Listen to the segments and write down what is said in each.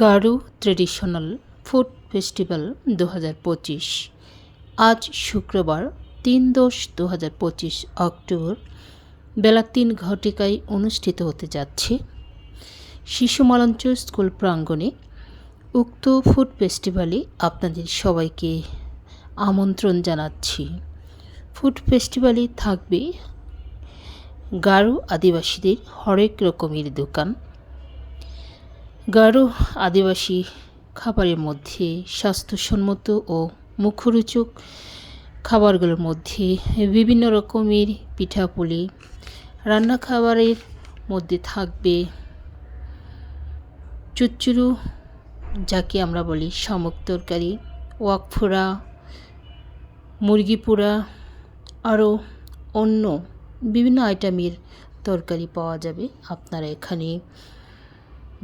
Garo traditional food festival দু হাজার পঁচিশ। আজ শুক্রবার, তিন দশ দু অক্টোবর, বেলা তিন ঘটিকায় অনুষ্ঠিত হতে যাচ্ছে। শিশু মালঞ্চ স্কুল প্রাঙ্গণে উক্ত ফুড ফেস্টিভ্যালে আপনাদের সবাইকে আমন্ত্রণ জানাচ্ছি। ফুড ফেস্টিভ্যালে থাকবে গারো আদিবাসীদের হরেক রকমের দোকান। গারো আদিবাসী খাবারের মধ্যে স্বাস্থ্যসম্মত ও মুখরোচক খাবারগুলোর মধ্যে বিভিন্ন রকমের পিঠাপুলি রান্না খাবারের মধ্যে থাকবে চুচ্চুরু, যাকে আমরা বলি শামুক তরকারি, ওয়াকফোড়া মুরগি পোড়া আরও অন্য বিভিন্ন আইটেমের তরকারি পাওয়া যাবে আপনারা এখানে।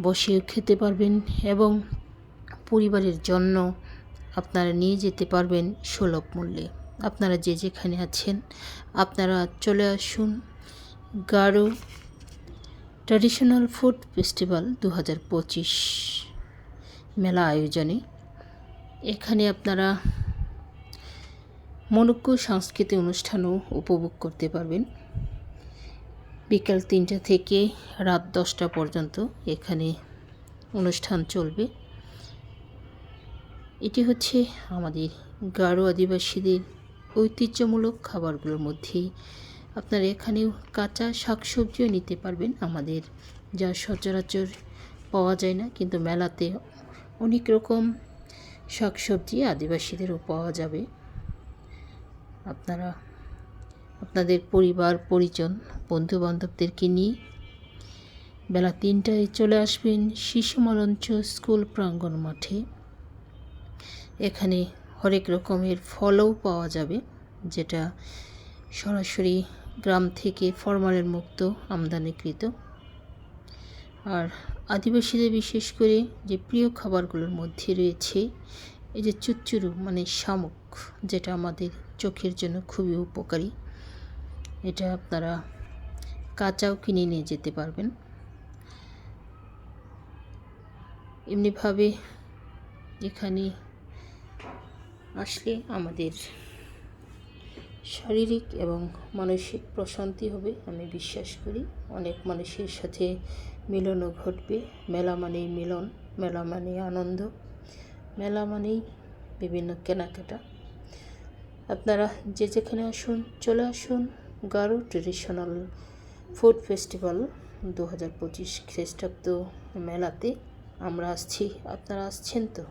বসেও খেতে পারবেন এবং পরিবারের জন্য আপনারা নিয়ে যেতে পারবেন সুলভ মূল্যে। আপনারা যে যেখানে আছেন, আপনারা চলে আসুন গারো ট্র্যাডিশনাল ফুড ফেস্টিভ্যাল দু হাজার পঁচিশ মেলা আয়োজনে। এখানে আপনারা মনজ্ঞ সাংস্কৃতিক অনুষ্ঠানও উপভোগ করতে পারবেন। বিকাল তিনটা থেকে রাত দশটা পর্যন্ত এখানে অনুষ্ঠান চলবে। এটি হচ্ছে আমাদের গারো আদিবাসীদের ঐতিহ্যমূলক খাবারগুলোর মধ্যে আপনারা এখানেও কাঁচা শাকসবজিও নিতে পারবেন আমাদের, যা সচরাচর পাওয়া যায় না, কিন্তু মেলাতে অনেক রকম শাকসবজি আদিবাসীদেরও পাওয়া যাবে। আপনারা আপনাদের পরিবার, পরিজন বন্ধু বান্ধবদেরকে নিয়ে বেলা তিনটায় চলে আসবেন শিশু মঞ্চ স্কুল প্রাঙ্গণ মাঠে। এখানে হরেক রকমের ফলও পাওয়া যাবে, যেটা সরাসরি গ্রাম থেকে ফরমালের মুক্ত আমদানিকৃত। আর আদিবাসীদের বিশেষ করে যে প্রিয় খাবারগুলোর মধ্যে রয়েছে, এই যে চুচ্চুরু মানে শামুক, যেটা আমাদের চোখের জন্য খুবই উপকারী। এটা আপনারা কাঁচাও কিনে নিয়ে যেতে পারবেন। এমনিভাবে এখানে আসলে আমাদের শারীরিক এবং মানসিক প্রশান্তি হবে, আমি বিশ্বাস করি। অনেক মানুষের সাথে মিলনও ঘটবে। মেলা মানেই মিলন, মেলা মানেই আনন্দ, মেলা মানেই বিভিন্ন কেনাকাটা। আপনারা যে যেখানে আসুন, চলে আসুন। গারো ট্রেডিশনাল ফুড ফেস্টিভ্যাল দু হাজার পঁচিশ খ্রিস্টাব্দ মেলাতে আমরা আসছি। আপনারা আসছেন তো?